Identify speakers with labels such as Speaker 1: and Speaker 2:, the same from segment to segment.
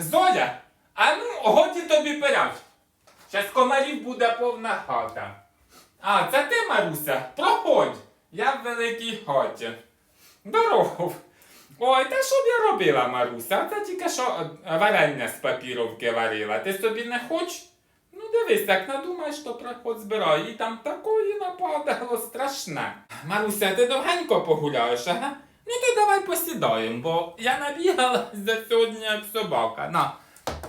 Speaker 1: Зоя, а ну, годі тобі пирять. Щас комарів буде повна хата. А, це ти, Маруся? Проходь. Я в великій хаті. Здоров. Ой, та що б я робила, Маруся? Це тільки що е, варення з папіровки варила. Ти собі не хочеш? Ну дивись, як надумаєш, то приход збирай. І там такої нападало страшне. Маруся, ти довгенько погуляєш, ага? Давай посідаємо, бо я набігала за сьогодні як собака. На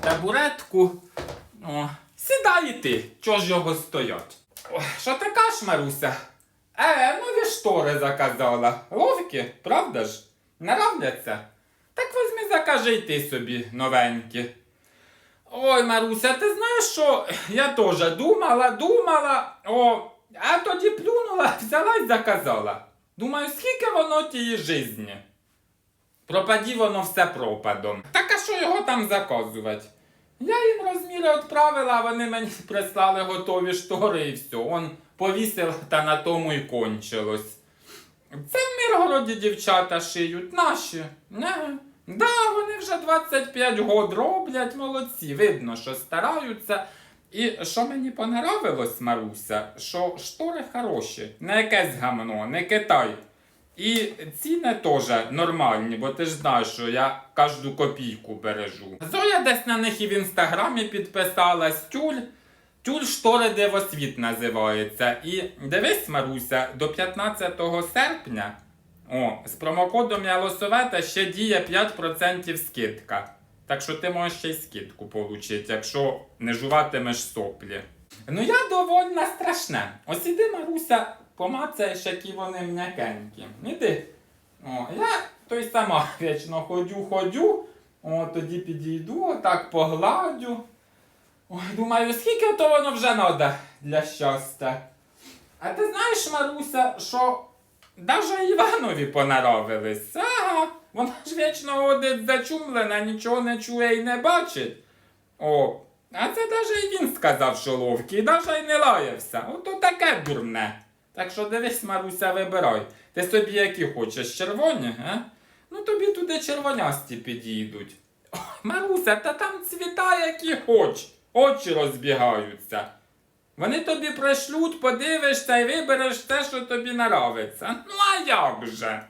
Speaker 1: табуретку. О, сідай і ти, чого ж його стоять? Що ти кажеш, Маруся? Е, нові штори заказала. Ловкі, правда ж? Не Нравляться? Так візьми, закажи й ти собі новенькі. Ой, Маруся, ти знаєш що? Я теж думала, думала, о, а тоді плюнула, взяла й заказала. Думаю, скільки воно тієї жизні? Пропаді воно все пропадом. Так а що його там заказувати? Я їм розміри відправила, а вони мені прислали готові штори і все. Он повісив та на тому й кончилось. Це в Миргороді дівчата шиють наші. Не. Да, вони вже 25 год роблять, молодці. Видно, що стараються. І що мені понравилось, Маруся, що штори хороші, не якесь гамно, не Китай. І ціни теж нормальні, бо ти ж знаєш, що я кожну копійку бережу. Зоя десь на них і в інстаграмі підписалась тюль. Тюль штори дивосвіт називається. І дивись, Маруся, до 15 серпня о, з промокодом Ялосовета ще діє 5% скидка. Так що ти можеш ще й скидку отримати, якщо не жуватимеш соплі. Ну я довольно страшне. Ось іди, Маруся, помацаєш, які вони м'якенькі. Іди. О, я той сама вічно ходю, ходю. О, тоді підійду, отак погладю. Ой, думаю, скільки то воно вже надо для щастя. А ти знаєш, Маруся, що даже Іванові понаровились. Ага, вона ж вічно ходить зачумлена, нічого не чує і не бачить. О, а це даже і він сказав, що ловкий, і даже не лаявся. Ото таке дурне. Так що дивись, Маруся, вибирай. Ти собі які хочеш, червоні, а? Ну тобі туди червонясті підійдуть. О, Маруся, та там цвіта, які хоч. Очі розбігаються. Вони тобі пришлють, подивишся і вибереш те, що тобі нравиться. Ну а як же?